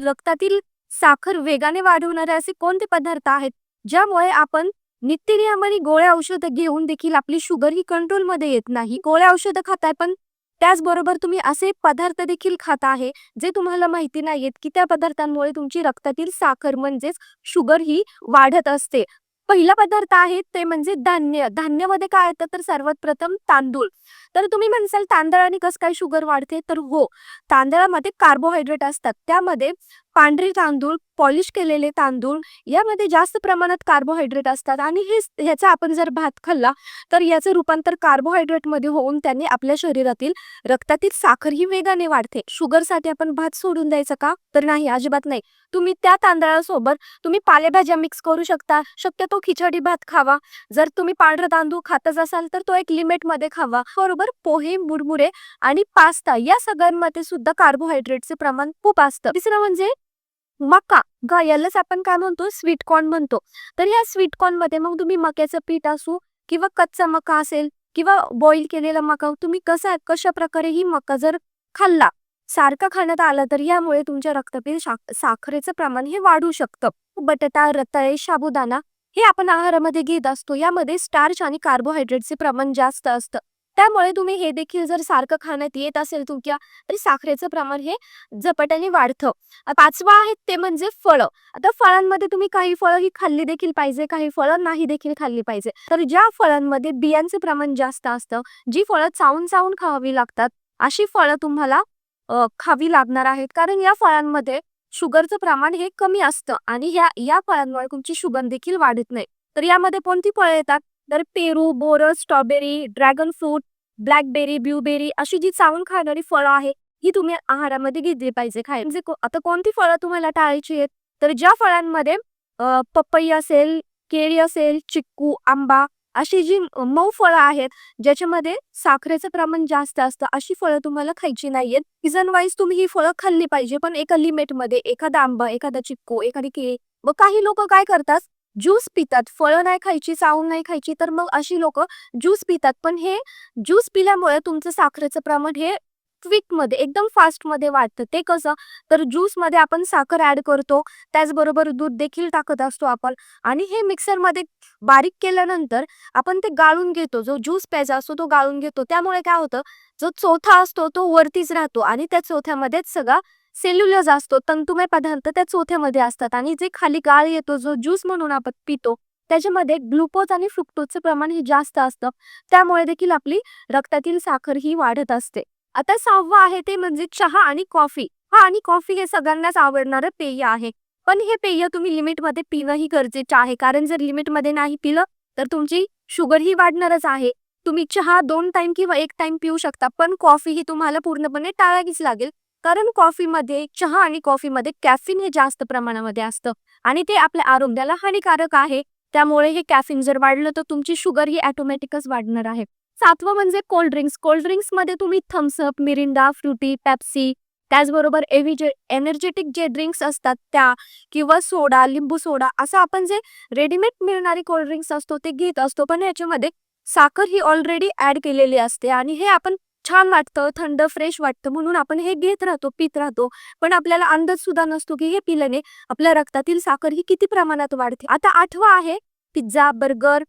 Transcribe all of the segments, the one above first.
रक्तातील साखर वेगाने वाढवणारे असे कोणते पदार्थ आहेत? ज्यामुळे आपण नित्यनियमाने गोळ्या औषधं घेऊन देखील आपली शुगर ही कंट्रोलमध्ये येत नाही. गोळ्या औषधं खाताय पण त्याचबरोबर तुम्ही असे पदार्थ देखील खात आहे जे तुम्हाला माहिती नाहीयेत की त्या पदार्थांमुळे तुमची रक्तातील साखर म्हणजेच शुगर ही वाढत असते. पहिला पदार्थ आहे ते म्हणजे धान्य. धान्यामध्ये काय येतं? तर सर्वात प्रथम तांदूळ. तर तुम्ही म्हणसाल तांदळाने कसं काय शुगर वाढते? तर हो तांदळामध्ये कार्बोहायड्रेट असतात. त्यामध्ये पांढरे तांदूळ पॉलिश केलेले तांदूळ यामध्ये जास्त प्रमाणात कार्बोहायड्रेट असतात आणि हे ह्याचा आपण जर भात खाल्ला तर याचं रूपांतर कार्बोहायड्रेटमध्ये होऊन त्याने आपल्या शरीरातील रक्तातील साखर ही वेगाने वाढते. शुगरसाठी आपण भात सोडून द्यायचं का? तर नाही अजिबात नाही. तुम्ही त्या तांदळासोबत तुम्ही पालेभाज्या मिक्स करू शकता. शक्यतो खिचडी भात खावा. जर तुम्ही पांढरा तांदूळ खातच असाल तर तो एक लिमिटमध्ये खावा. बरोबर पोहे मुरमुरे आणि पास्ता या सगळ्यांमध्ये सुद्धा कार्बोहायड्रेटचे प्रमाण खूप असतं. तिसरं म्हणजे मका. ग यालाच आपण काय म्हणतो? स्वीट कॉर्न म्हणतो. तर या स्वीट कॉर्नमध्ये मग तुम्ही मक्याचं पीठ असू किंवा कच्चा मका असेल किंवा बॉईल केलेला मका तुम्ही कसा कशा प्रकारे ही मका जर खाल्ला सारखा खाण्यात आला तर यामुळे तुमच्या रक्तातील साखरेचं प्रमाण हे वाढू शकतं. बटाटा रताळे साबुदाणा हे आपण आहारामध्ये घेत असतो. यामध्ये स्टार्च आणि कार्बोहायड्रेटचे प्रमाण जास्त असतं. त्यामुळे तुम्ही हे देखील जर सारखं खाण्यात येत असेल तुमच्या तरी साखरेचं प्रमाण हे झपाट्याने वाढतं. पाचवा आहे ते म्हणजे फळं. आता फळांमध्ये तुम्ही काही फळं ही खाल्ली देखील पाहिजे काही फळं नाही देखील खाल्ली पाहिजे. तर ज्या फळांमध्ये बियांचे प्रमाण जास्त असतं जी फळं चावून चावून खावावी लागतात अशी फळं तुम्हाला खावी लागणार आहेत. कारण या फळांमध्ये शुगरचं प्रमाण हे कमी असतं आणि ह्या या फळांमुळे तुमची शुगर देखील वाढत नाही. तर यामध्ये कोणती फळं येतात? तर पेरू borers strawberry dragon fruit blackberry blueberry अशी जी चावून खाणारी फळं आहे ही तुम्ही आहारामध्ये घेतली पाहिजे खाय म्हणजे आता कोणती फळं तुम्हाला टाळायची आहेत? तर ज्या फळांमध्ये पपई असेल केळी असेल चिक्कू आंबा अशी जी मऊ फळं आहेत ज्याच्यामध्ये साखरेचं प्रमाण जास्त असतं अशी फळं तुम्हाला खायची नाहीयेत सीझन वाईज तुम्ही ही फळं खाल्ली पाहिजे पण एका लिमिटमध्ये एखादा आंबा एखादा चिक्कू एखादी केळी मग काही लोक काय करतात ज्यूस पितात. फळं नाही खायची चावून नाही खायची तर मग अशी लोक ज्यूस पितात. पण हे ज्यूस पिल्यामुळे तुमचं साखरेचं प्रमाण हे क्विकमध्ये एकदम फास्टमध्ये वाढतं. ते कसं? तर ज्यूसमध्ये आपण साखर ऍड करतो. त्याचबरोबर दूध देखील टाकत असतो आपण. आणि हे मिक्सरमध्ये बारीक केल्यानंतर आपण ते गाळून घेतो. जो ज्यूस प्यायचा असतो तो गाळून घेतो. त्यामुळे काय होतं? जो चोथा असतो तो वरतीच राहतो आणि त्या चोथ्यामध्येच सगळा सेल्युलस असतो तंतुमय पदार्थ त्या चोथ्यामध्ये असतात आणि जे खाली गाळ येतो जो ज्यूस म्हणून आपण पितो त्याच्यामध्ये ग्लुकोज आणि फ्रुक्टोजचं प्रमाण हे जास्त असतं. त्यामुळे देखील आपली रक्तातील साखर ही वाढत असते. आता सहावं आहे ते म्हणजे चहा आणि कॉफी. हा आणि कॉफी हे सगळ्यांनाच आवडणारं पेय आहे. पण हे पेय तुम्ही लिमिटमध्ये पिणं ही गरजेचं आहे. कारण जर लिमिटमध्ये नाही पिलं तर तुमची शुगर ही वाढणारच आहे. तुम्ही चहा दोन टाइम किंवा एक टाइम पिऊ शकता पण कॉफी ही तुम्हाला पूर्णपणे टाळावीच लागेल. कारण कॉफीमध्ये चहा आणि कॉफीमध्ये कॅफिन हे जास्त प्रमाणामध्ये असतं आणि ते आपल्या आरोग्याला हानिकारक आहे. त्यामुळे हे कॅफिन जर वाढलं तर तुमची शुगर ही ऑटोमॅटिकच वाढणार आहे. सातवं म्हणजे कोल्ड ड्रिंक्स. कोल्ड ड्रिंक्समध्ये तुम्ही थम्सअप मिरिंडा फ्रुटी पेप्सी त्याचबरोबर एव्ही जे एनर्जेटिक जे ड्रिंक्स असतात त्या किंवा सोडा लिंबू सोडा असं आपण जे रेडीमेड मिळणारी कोल्ड ड्रिंक्स असतो ते घेत असतो. पण ह्याच्यामध्ये साखर ही ऑलरेडी ऍड केलेली असते आणि हे आपण छान वाटतं थंड फ्रेश वाटतं. म्हणून आपण हे घेत राहतो पित राहतो. पण आपल्याला अंदाज सुद्धा नसतो की हे पिल्याने आपल्या रक्तातील साखर ही किती प्रमाणात वाढते. आता आठवा आहे पिझ्झा बर्गर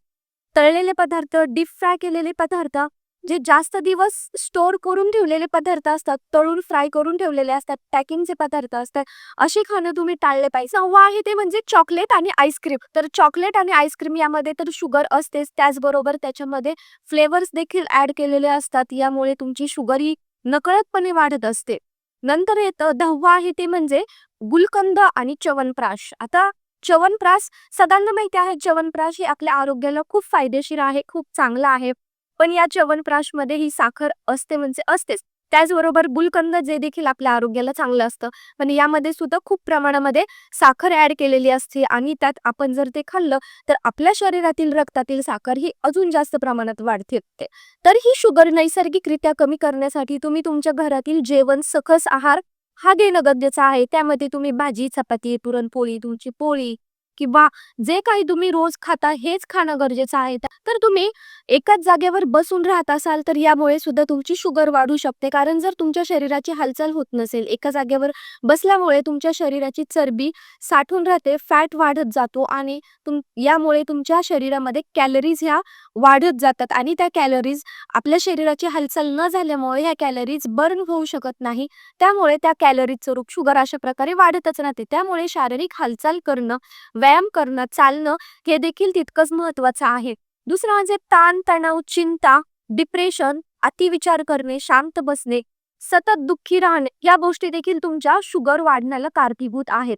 तळलेले पदार्थ डीप फ्राय केलेले पदार्थ. जे जास्त दिवस स्टोर करून ठेवलेले पदार्थ असतात तळून फ्राय करून ठेवलेले असतात पॅकिंगचे पदार्थ असतात असे खाणं तुम्ही टाळले पाहिजे. सहावं आहे ते म्हणजे चॉकलेट आणि आईस्क्रीम तर चॉकलेट आणि आईस्क्रीम यामध्ये तर शुगर असतेच. त्याचबरोबर त्याच्यामध्ये फ्लेवर्स देखील ऍड केलेले असतात. यामुळे तुमची शुगर ही नकळतपणे वाढत असते. नंतर येतं दहावं आहे ते म्हणजे गुलकंद आणि च्यवनप्राश. आता च्यवनप्राश सगळ्यांना माहिती आहे च्यवनप्राश हे आपल्या आरोग्याला खूप फायदेशीर आहे खूप चांगलं आहे. पण या च्यवनप्राशमध्ये ही साखर असते म्हणजे असतेच. त्याचबरोबर गुलकंद जे देखील आपल्या आरोग्याला चांगलं असतं. पण यामध्ये सुद्धा खूप प्रमाणामध्ये साखर ऍड केलेली असते आणि त्यात आपण जर ते खाल्लं तर आपल्या शरीरातील रक्तातील साखर ही अजून जास्त प्रमाणात वाढते. तर ही शुगर नैसर्गिकरित्या कमी करण्यासाठी तुम्ही तुमच्या घरातील जेवण सकस आहार हा घेणं गरजेचं आहे. त्यामध्ये तुम्ही भाजी चपाती पुरणपोळी तुमची पोळी किंवा जे काही तुम्ही रोज खाता हेच खाणं गरजेचं आहे. तर तुम्ही एकाच जागेवर बसून राहत असाल तर यामुळे सुद्धा तुमची शुगर वाढू शकते. कारण जर तुमच्या शरीराची हालचाल होत नसेल एका जागेवर बसल्यामुळे तुमच्या शरीराची चरबी साठून राहते फॅट वाढत जातो आणि तुम यामुळे तुमच्या शरीरामध्ये कॅलरीज ह्या वाढत जातात आणि त्या कॅलरीज आपल्या शरीराची हालचाल न झाल्यामुळे ह्या कॅलरीज बर्न होऊ शकत नाही. त्यामुळे त्या कॅलरीजचं रूप शुगर अशा प्रकारे वाढतच राहते. त्यामुळे शारीरिक हालचाल करणं व्यायाम करणं चालणं हे देखील तितकंच महत्वाचं आहे. दुसरं म्हणजे ताण तणाव चिंता डिप्रेशन अतिविचार करणे शांत बसणे सतत दुःखी राहणे या गोष्टी देखील तुमच्या शुगर वाढण्याला कारणीभूत आहेत.